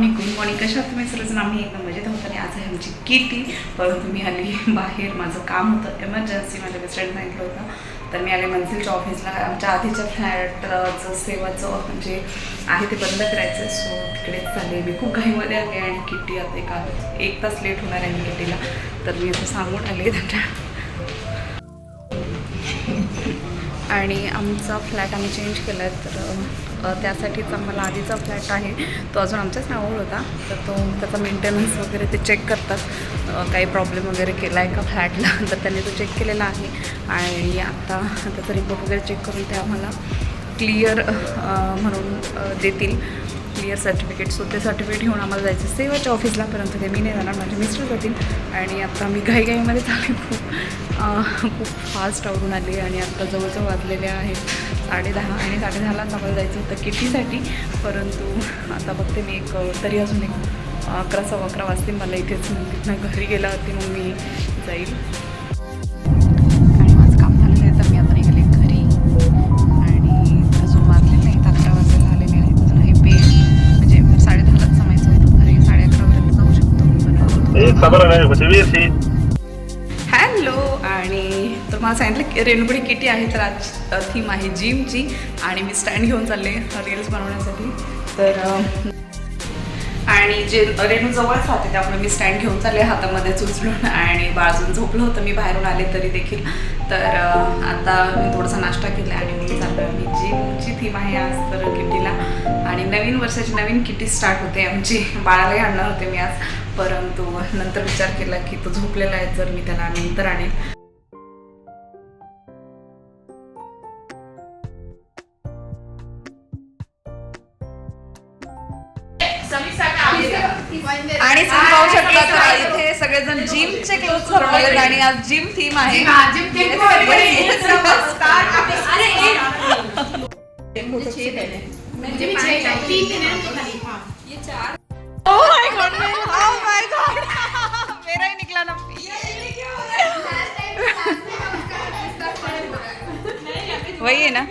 Morning good morning कशा तुम्ही सर्वजण आम्ही एकदम मजेत आहोत आणि आज आहे आमची किटी परंतु मी आली बाहेर माझं काम होतं एमर्जन्सी माझ्या मिस्टरांनी सांगितलं होतं. तर मी आले मंजिलच्या ऑफिसला आमच्या आधीच्या फ्लॅटचं सेवाचं म्हणजे आहे ते बंद करायचं. सो तिकडेच चालले मी खूप घाईमध्ये आले आणि किटी आता एक एक तास लेट होणार आहे मी किटीला तर मी असं सांगून आले त्यांच्या आणि आमचा फ्लॅट आम्ही चेंज केला आहे तर त्यासाठीच आम्हाला आधीचा फ्लॅट आहे. तो अजून आमच्याच नावावर होता तर तो त्याचा मेंटेनन्स वगैरे ते चेक करतात. काही प्रॉब्लेम वगैरे केला आहे का फ्लॅटला तर त्यांनी तो चेक केलेला आहे. आणि आता त्याचा रिपोर्ट वगैरे चेक करून ते आम्हाला क्लिअर म्हणून देतील. क्लिअर सर्टिफिकेट सो ते सर्टिफिकेट घेऊन आम्हाला जायचं. सेवाच्या ऑफिसला परंतु ते मी नाही जाणार. माझे मिस्टर जातील आणि आता मी घाईघाईमध्ये चालले. खूप खूप फास्ट आवडून आली. आणि आत्ता जवळजवळ वाजलेले आहेत साडेदहा. आणि साडेदहालाच आम्हाला जायचं होतं किटीसाठी. परंतु आता बघते मी एक तरी अजून एक अकरा सव्वा अकरा वाजतील. मला इथेच तिथनं घरी गेला होती मग मी जाईल. हॅलो आणि तर मला सांगितलं की रेणुकडे किटी आहे तर आज थीम आहे जिमची आणि मी स्टँड घेऊन चालले रील्स बनवण्यासाठी. तर आणि जे रेणू जवळच राहते त्यामुळे मी स्टँड घेऊन चालले हातामध्ये उचलून आणि बाजून झोपलं होतं मी बाहेरून आले तरी देखील. तर आता मी थोडासा नाश्ता केला आणि मी चाललो मी जिम थीम आहे आज तर किटीला आणि नवीन वर्षाची नवीन किटी स्टार्ट होते. आमची बाळालाही आणणार होते मी आज. परंतु नंतर विचार केला की तो झोपलेला आहे तर मी त्याला नंतर आणेल आणि पाहू शकता तर इथे सगळेजण जिमचे क्लोथ ठरवले आणि आज जिम थीम आहे. नमस्कार. Oh oh my God. मेरा ही निकला ना. वही है ना?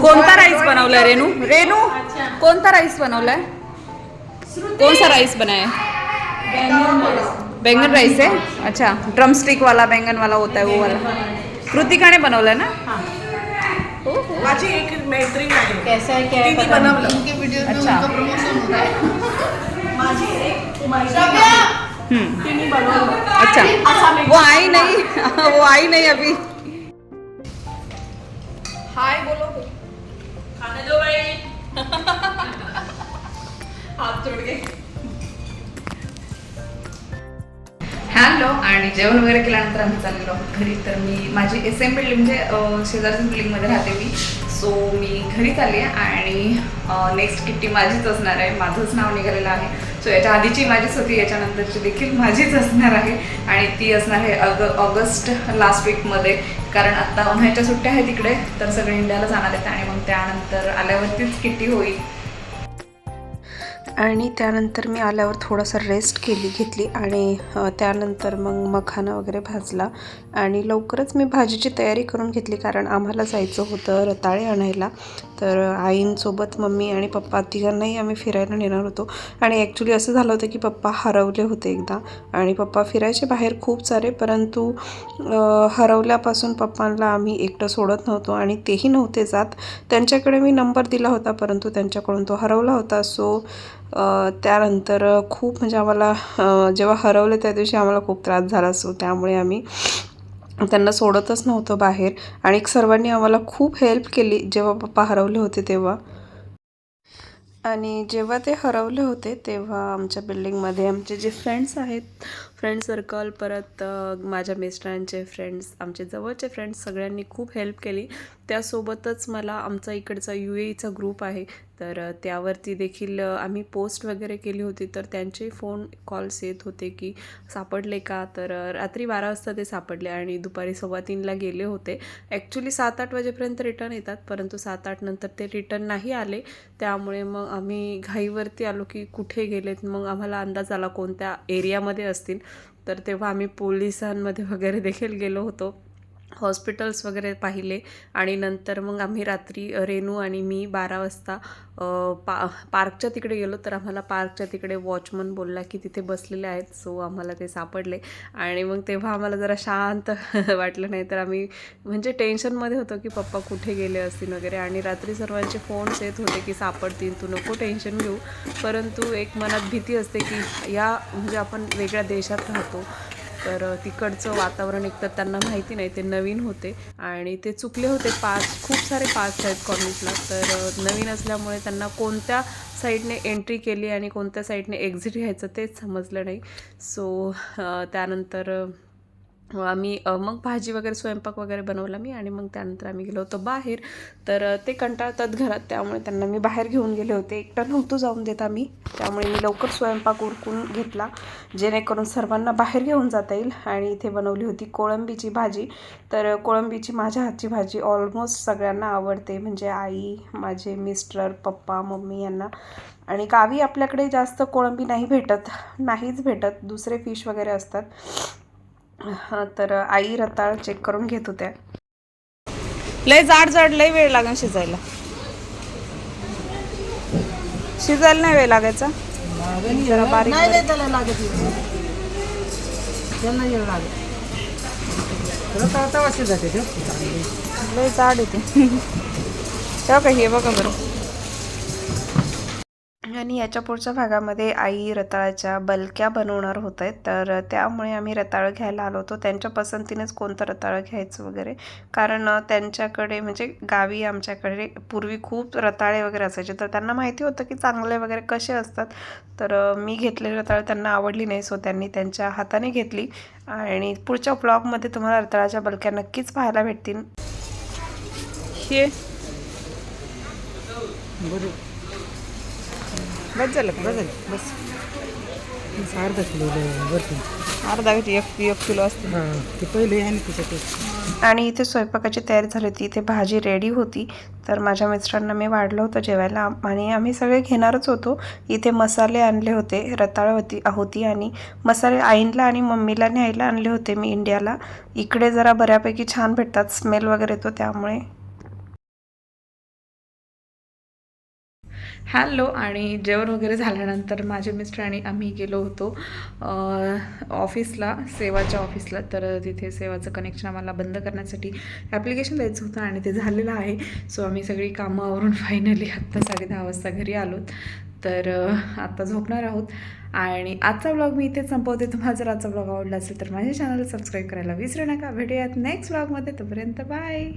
कोणता राईस बनवलाय रेनू रेनू कोणता राईस बनवलाय? कौन सा राइस बनाया? है बैंगन राइस है अच्छा ड्रम स्टिक वाला. बैंगन वाला होता है वो वाला कृतिका ने बनवलाय ना माझी एक मैत्रीण आहे. कैसा है क्या है। बनवलं. उनके वीडियो में अच्छा। उनका प्रमोशन होता है. माझी एक मैत्रीण हम्म, तिने बनवलं. अच्छा. वो आई नहीं. वो आई नहीं अभी. हाय बोलो. खाने दो भाई. आलो आणि जेवण वगैरे केल्यानंतर आम्ही चाललेलो घरी तर मी माझी एस एम बिल्डिंग म्हणजे शेजारच्या बिल्डिंगमध्ये राहते मी. सो मी घरी चालली आहे आणि नेक्स्ट किट्टी माझीच असणार आहे. माझंच नाव निघालेलं आहे. सो याच्या आधीची माझीच होती. याच्यानंतरची देखील माझीच असणार आहे. आणि ती असणार आहे अग ऑगस्ट लास्ट वीकमध्ये कारण आता उन्हाळ्याच्या सुट्ट्या आहेत तिकडे तर सगळे इंडियाला जाणार आहेत आणि मग त्यानंतर आल्यावरतीच किट्टी होईल. आणि त्यानंतर मी आल्यावर थोडासा रेस्ट केली घेतली आणि त्यानंतर मग मखाना वगैरे भाजला आणि लवकरच मी भाजीची तयारी करून घेतली. कारण आम्हाला जायचं होतं रताळे आणायला. तर आईंसोबत मम्मी आणि पप्पा तिघांनाही आम्ही फिरायला नेणार होतो. आणि ॲक्च्युली असं झालं होतं की पप्पा हरवले होते एकदा आणि पप्पा फिरायचे बाहेर खूप सारे. परंतु हरवल्यापासून पप्पांना आम्ही एकटं सोडत नव्हतो आणि तेही नव्हते जात. त्यांच्याकडे मी नंबर दिला होता परंतु त्यांच्याकडून तो हरवला होता. सो त्यानंतर खूप म्हणजे आम्हाला जेव्हा हरवले त्या दिवशी आम्हाला खूप त्रास झाला सो त्यामुळे आम्ही त्यांना सोडतच नव्हतो बाहेर आणि सर्वांनी आम्हाला खूप हेल्प केली जेव्हा पप्पा हरवले होते तेव्हा. आणि जेव्हा ते हरवले होते तेव्हा आमच्या बिल्डिंगमध्ये आमचे जे फ्रेंड्स आहेत फ्रेंड सर्कल परत माझ्या मिस्टरांचे फ्रेंड्स आमचे जवळचे फ्रेंड्स सगळ्यांनी खूप हेल्प केली. त्यासोबतच मला आमचा इकडचा यू एचा ग्रुप आहे. तर त्यावरती देखील आम्ही पोस्ट वगैरे केली होती. तर त्यांचे फोन कॉल्स येत होते की सापडले का? तर रात्री बारा वाजता ते सापडले आणि दुपारी सव्वा तीनला गेले होते. ॲक्च्युली सात आठ वाजेपर्यंत रिटर्न येतात. परंतु सात आठ नंतर ते रिटर्न नाही आले. त्यामुळे मग आम्ही घाईवरती आलो की कुठे गेलेत? मग आम्हाला अंदाज आला कोणत्या एरियामध्ये असतील? तर तेव्हा आम्ही पोलिसांमध्ये वगैरे देखील गेलो होतो. हॉस्पिटल्स वगैरे पाहिले आणि नंतर मग आम्ही रात्री रेणू रेनू आणि मी बारा वाजता पा पार्कच्या तिकडे गेलो. तर आम्हाला पार्कच्या तिकडे वॉचमन बोलला की तिथे बसलेले आहेत सो आम्हाला ते सापडले. आणि मग तेव्हा आम्हाला जरा शांत वाटलं. नाही तर आम्ही म्हणजे टेन्शनमध्ये होतो की पप्पा कुठे गेले असतील वगैरे. आणि रात्री सर्वांचे फोन्स येत होते की सापडतील तू नको टेन्शन घेऊ. परंतु एक मनात भीती असते की या म्हणजे आपण वेगळ्या देशात राहतो. तर तिकडचं वातावरण एक तर त्यांना माहिती नाही ते नवीन होते आणि ते चुकले होते पाच खूप सारे पाच आहेत कॉलेजला तर नवीन असल्यामुळे त्यांना कोणत्या साईडने एंट्री केली आणि कोणत्या साईडने एक्झिट घ्यायचं तेच समजलं नाही. सो त्यानंतर आम्ही मग भाजी वगैरे स्वयंपाक वगैरे बनवला मी आणि मग त्यानंतर आम्ही गेलो होतो बाहेर. तर ते कंटाळतात घरात त्यामुळे त्यांना मी बाहेर घेऊन गेले होते. एकटा नव्हतो जाऊन देत आम्ही. त्यामुळे मी लवकर स्वयंपाक उरकून घेतला जेणेकरून सर्वांना बाहेर घेऊन जाता येईल आणि इथे बनवली होती कोळंबीची भाजी. तर कोळंबीची माझ्या हातची भाजी ऑलमोस्ट सगळ्यांना आवडते म्हणजे आई माझे मिस्टर पप्पा मम्मी यांना. आणि गावी आपल्याकडे जास्त कोळंबी नाही भेटत नाहीच भेटत दुसरे फिश वगैरे असतात. हा, तर आई रताळ चेक करून घेत होत्या. लय जाड जाड लय वेळ लागेल शिजायला. शिजायला नाही वेळ लागायचा. जरा बारीक नाही त्याला लागत. त्यांना येऊ लागत तवा ते लय जाड येते. तेव्हा का हे बघा बरं. आणि याच्या पुढच्या भागामध्ये आई रताळाच्या बलक्या बनवणार होत आहेत तर त्यामुळे आम्ही रताळं घ्यायला आलो होतो. त्यांच्या पसंतीनेच कोणतं रताळं घ्यायचं वगैरे. कारण त्यांच्याकडे म्हणजे गावी आमच्याकडे पूर्वी खूप रताळे वगैरे असायचे. तर त्यांना माहिती होतं की चांगले वगैरे कसे असतात. तर मी घेतलेली रताळं त्यांना आवडली नाही. सो त्यांनी त्यांच्या हाताने घेतली. आणि पुढच्या ब्लॉगमध्ये तुम्हाला रताळाच्या बलक्या नक्कीच पाहायला भेटतील. हे. बस झालं का बरं बस. अर्धा किलो वरती. अर्धा किती एक एक किलो असते. हां ते पहिले आहे ना त्याच्यात आणि इथे स्वयंपाकाची तयारी झाली होती इथे भाजी रेडी होती. तर माझ्या मिस्टरांना मी वाढलं होतं जेवायला. आणि आम्ही सगळे घेणारच होतो. इथे मसाले आणले होते रताळ होती होती आणि मसाले आईनला आणि मम्मीला न्यायला आणले होते मी इंडियाला. इकडे जरा बऱ्यापैकी छान भेटतात स्मेल वगैरे येतो त्यामुळे. हॅलो आणि जेवण वगैरे झाल्यानंतर माझे मिस्टर आणि आम्ही गेलो होतो ऑफिसला सेवाच्या ऑफिसला. तर तिथे सेवाचं कनेक्शन आम्हाला बंद करण्यासाठी ॲप्लिकेशन द्यायचं होतं आणि ते झालेलं आहे. सो आम्ही सगळी कामावरून फायनली आत्ता साडे दहा वाजता घरी आलोत तर आत्ता झोपणार आहोत. आणि आजचा ब्लॉग मी इथेच संपवते. तुम्हाला जर आजचा ब्लॉग आवडला असेल तर माझ्या चॅनलला सबस्क्राईब करायला विसरू नका. भेटूयात नेक्स्ट ब्लॉगमध्ये तोपर्यंत बाय